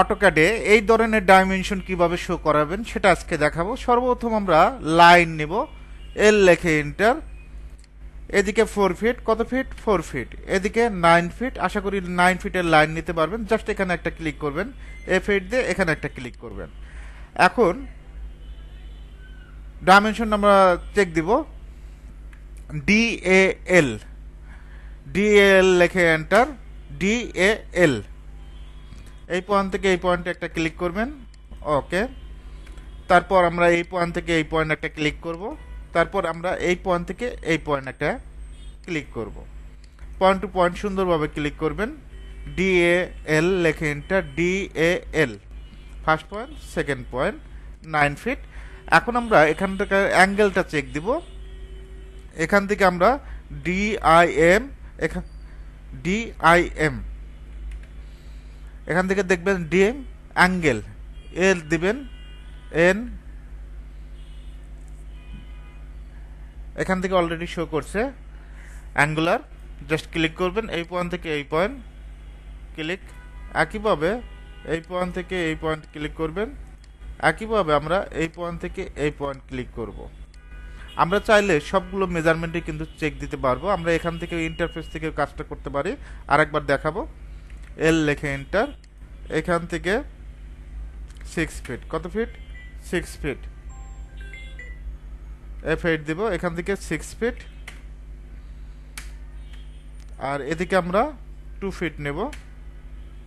অটোক্যাডে এই ধরনের ডাইমেনশন কীভাবে শো করাবেন সেটা আজকে দেখাবো। সর্বপ্রথম আমরা লাইন নেব। এল লেখে এন্টার এদিকে ফোর ফিট কত ফিট ফোর ফিট এদিকে নাইন ফিট আশা করি নাইন ফিটের লাইন নিতে পারবেন। জাস্ট এখানে একটা ক্লিক করবেন। এফ এইট দিয়ে এখানে একটা ক্লিক করবেন। এখন ডাইমেনশন আমরা চেক দিব। ডি এ এল ডি এল লেখে এন্টার ডি এ এল এই পয়েন্ট থেকে এই পয়েন্টে একটা ক্লিক করবেন। ওকে তারপর আমরা এই পয়েন্ট থেকে এই পয়েন্ট একটা ক্লিক করব। তারপর আমরা এই পয়েন্ট থেকে এই পয়েন্ট একটা ক্লিক করব। পয়েন্ট টু পয়েন্ট সুন্দরভাবে ক্লিক করবেন। ডি এ এল লেখে enter D A L first point second point nine feet এখন আমরা এখান থেকে অ্যাঙ্গেলটা চেক দিব। এখান থেকে আমরা ডি আই এম এখান ডি আই এম এখান থেকে দেখবেন ডিএম অ্যাঙ্গেল। এল দিবেন, এন। এখান থেকে অলরেডি শো করছে। অ্যাঙ্গুলার জাস্ট ক্লিক করবেন, এই পয়েন্ট থেকে এই পয়েন্ট ক্লিক একইভাবে এই পয়েন্ট থেকে এই পয়েন্ট ক্লিক করবেন। একইভাবে আমরা এই পয়েন্ট থেকে এই পয়েন্ট ক্লিক করব। আমরা চাইলে সবগুলো মেজারমেন্টে কিন্তু চেক দিতে পারব। আমরা এখান থেকে ইন্টারফেস থেকে কাজটা করতে পারি। আরেকবার দেখাবো। এল লেখে এন্টার এখান থেকে সিক্স ফিট কত feet six feet F eight দিব, এখান থেকে সিক্স ফিট আর এদিকে আমরা টু ফিট নেব।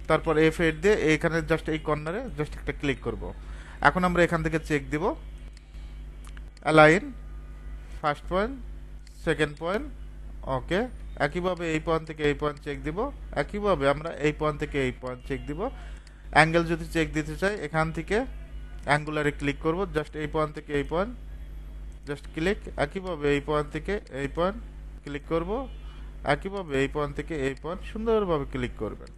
তারপর এফ এইট দিয়ে এখানে জাস্ট এই কর্নারে জাস্ট একটা ক্লিক করব। এখন আমরা এখান থেকে চেক দিব। Align first point second point okay একইভাবে এই পয়েন্ট থেকে এই পয়েন্ট চেক দিব। একইভাবে আমরা এই পয়েন্ট থেকে এই পয়েন্ট চেক দিব। অ্যাঙ্গেল যদি চেক দিতে চাই, এখান থেকে অ্যাঙ্গুলারে ক্লিক করব। জাস্ট এই পয়েন্ট থেকে এই পয়েন্ট জাস্ট ক্লিক একইভাবে এই পয়েন্ট থেকে এই পয়েন্ট ক্লিক করব। একইভাবে এই পয়েন্ট থেকে এই পয়েন্ট সুন্দরভাবে ক্লিক করবেন।